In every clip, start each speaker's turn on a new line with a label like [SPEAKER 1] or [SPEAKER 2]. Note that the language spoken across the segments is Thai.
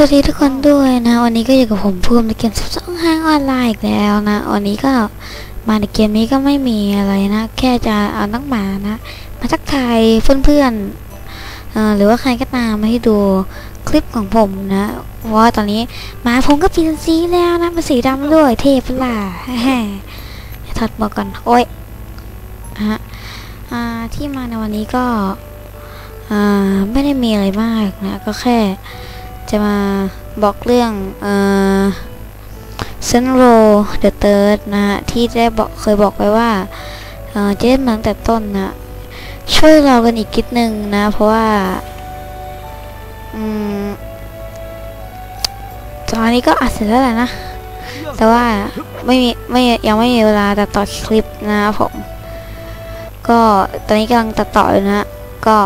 [SPEAKER 1] สวัสดีทุกคนด้วยนะ วันนี้ก็อยู่กับผมภูมิในเกม12ห้างออนไลน์อีกแล้วนะ วันนี้ก็มาในเกมนี้ก็ไม่มีอะไรนะ แค่จะเอานักหมานะ มาทักทายเพื่อนๆเอ่อหรือว่าใครก็ตามมาให้ดูคลิปของผมนะเพราะว่าตอนนี้หมาผมก็เปลี่ยนสีแล้วนะเป็นสีดำด้วยเทพล่ะแฮ่ถอดหมวกก่อนโอ้ยฮะที่มาในวันนี้ก็ไม่ได้มีอะไรมากนะ ก็แค่ จะมาบอกเรื่องเอ่อเซนโรเดอะเติร์ดนะฮะ ที่ได้บอกเคยบอกไว้ว่าเอ่อจะเล่นมาตั้งแต่ต้นนะช่วยเรากันอีกนิดนึงนะ เพราะว่าอืมตอนนี้ก็อัดเสร็จแล้วแหละนะ แต่ว่าไม่มีไม่ยังไม่มีเวลาตัดต่อคลิปนะผม ก็ตอนนี้กำลังตัดต่ออยู่นะ ก็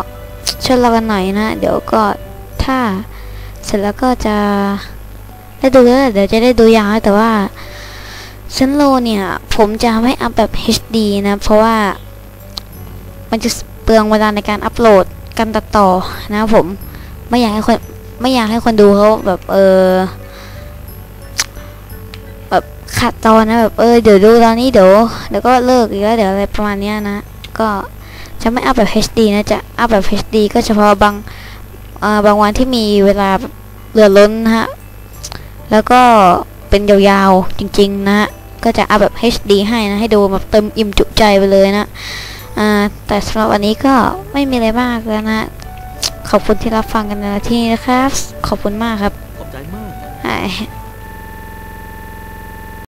[SPEAKER 1] ช่วยเรากันหน่อยนะ เดี๋ยวก็ถ้า เสร็จแล้วก็จะได้ดูแล้วเดี๋ยวจะได้ดูยาวแต่ว่าเซนโลเนี่ย ผมจะไม่อัพแบบ HD นะ เพราะว่ามันจะเปลืองเวลาในการอัพโหลดการตัดต่อนะผมไม่อยากให้คนไม่อยากให้คนดูเขาแบบเออแบบขาดตอนนะแบบเออเดี๋ยวดูตอนนี้เดี๋ยวเดี๋ยวก็เลิกอีกแล้วเดี๋ยวอะไรประมาณนี้นะ ก็จะไม่อัพแบบ HD นะจะอัพแบบ HD ก็เฉพาะบาง บางวันที่มีเวลาเหลือล้นนะฮะ แล้วก็เป็นยาวๆจริงๆนะฮะก็จะอัพแบบ HD ให้นะ ให้ดูแบบเต็มอิ่มจุใจไปเลยนะอ่าแต่สำหรับวันนี้ก็ไม่มีอะไรมากแล้วนะ ขอบคุณที่รับฟังกันในที่นี้นะครับ ขอบคุณมากครับ
[SPEAKER 2] ขอบใจมาก
[SPEAKER 1] อ่า